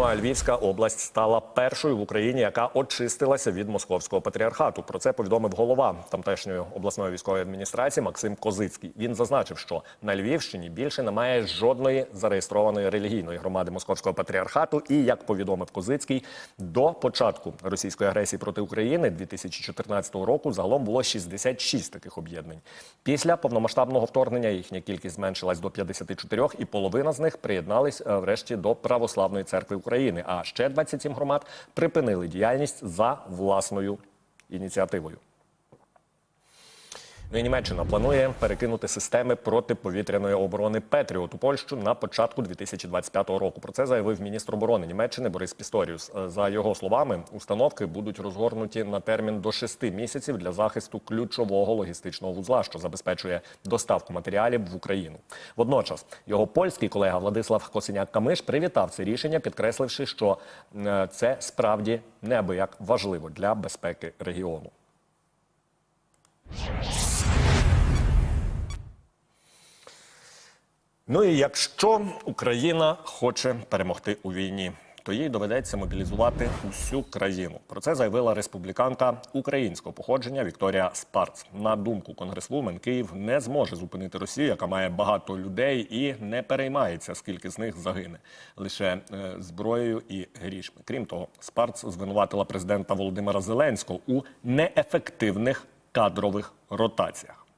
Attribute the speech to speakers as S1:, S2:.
S1: Ну а Львівська область стала першою в Україні, яка очистилася від московського патріархату. Про це повідомив голова тамтешньої обласної військової адміністрації Максим Козицький. Він зазначив, що на Львівщині більше немає жодної зареєстрованої релігійної громади московського патріархату. І як повідомив Козицький, до початку російської агресії проти України 2014 року загалом було 66 таких об'єднань. Після повномасштабного вторгнення їхня кількість зменшилась до 54, і половина з них приєднались е, врешті до православної церкви України. А ще 27 громад припинили діяльність за власною ініціативою. Ну Німеччина планує перекинути системи протиповітряної оборони Петріот у Польщу на початку 2025 року. Про це заявив міністр оборони Німеччини Борис Пісторіус. За його словами, установки будуть розгорнуті на термін до шести місяців для захисту ключового логістичного вузла, що забезпечує доставку матеріалів в Україну. Водночас його польський колега Владислав Косиняк Камиш привітав це рішення, підкресливши, що е, це справді неабияк важливо для безпеки регіону. Ну і якщо Україна хоче перемогти у війні, то їй доведеться мобілізувати усю країну. Про це заявила республіканка українського походження Вікторія Спарц. На думку конгресвумен, Київ не зможе зупинити Росію, яка має багато людей і не переймається, скільки з них загине лише е, зброєю і грішми. Крім того, Спарц звинуватила президента Володимира Зеленського у неефективних кадрових ротаціях.